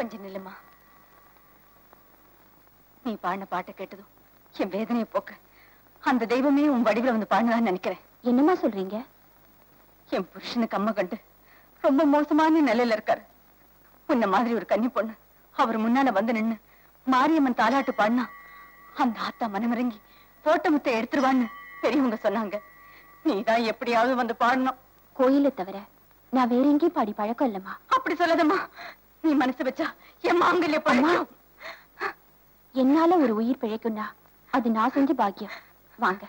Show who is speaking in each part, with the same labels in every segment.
Speaker 1: கொஞ்சம் நில்லுமா. நீ பாடின பாட்டை கேட்டதும் என் வேதனையை போக்க அந்த தெய்வமே உன் வடிவில் வந்து பாடினதான்னு நினைக்கிறேன்.
Speaker 2: என்னம்மா சொல்றீங்க?
Speaker 1: என் புருஷனுக்கு அம்மா கண்டு ரொம்ப மோசமான நிலையில இருக்காரு. உன்ன மாதிரி ஒரு கன்னி பொண்ணு அவர் முன்னால வந்து நின்னு மாரியம்மன் தாலாட்டு பாடினா அந்த ஆத்தா மனமிறங்கி போட்ட முத்தை எடுத்துருவான்னு பெரியவங்க சொன்னாங்க. நீதான் எப்படியாவது வந்து பாடணும்.
Speaker 2: கோயிலை தவிர நான் வேற எங்கேயும் பாடி பழக்கம் இல்லம்மா.
Speaker 1: அப்படி சொல்லாதம்மா. நீ மனசு வச்சா என் மாங்கல்ய பழம்
Speaker 2: என்னால ஒரு உயிர் பிழைக்கும்னா அது நான் செஞ்ச பாக்கியம். வாங்க.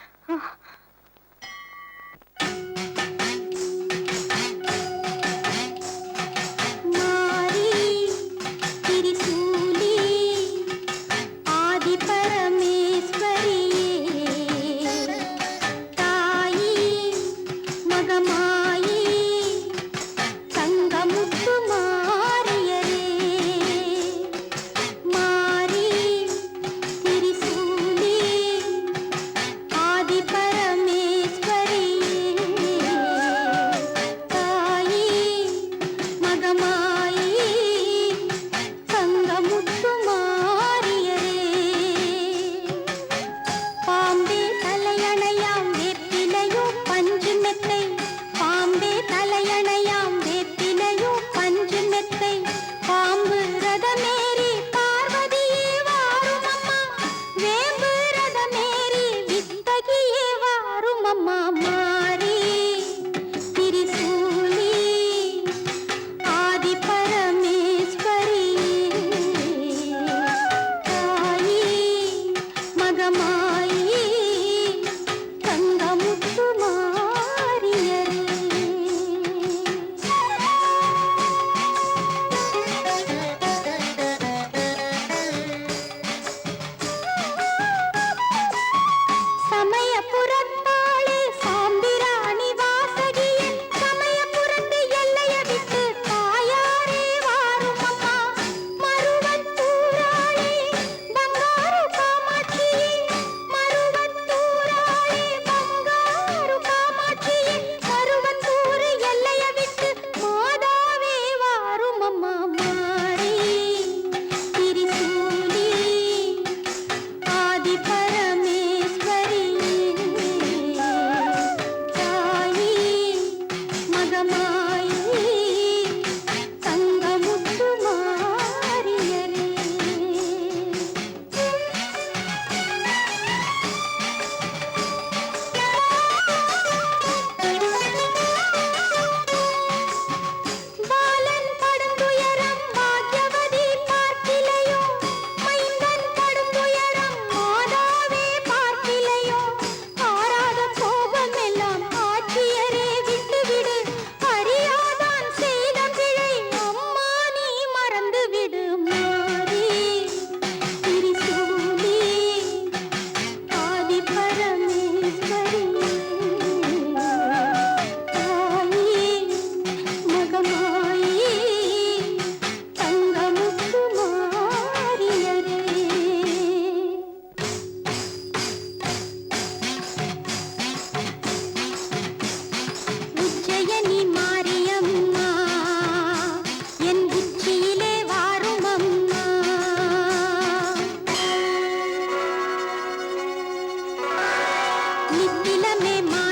Speaker 3: నిప్పిలమే మా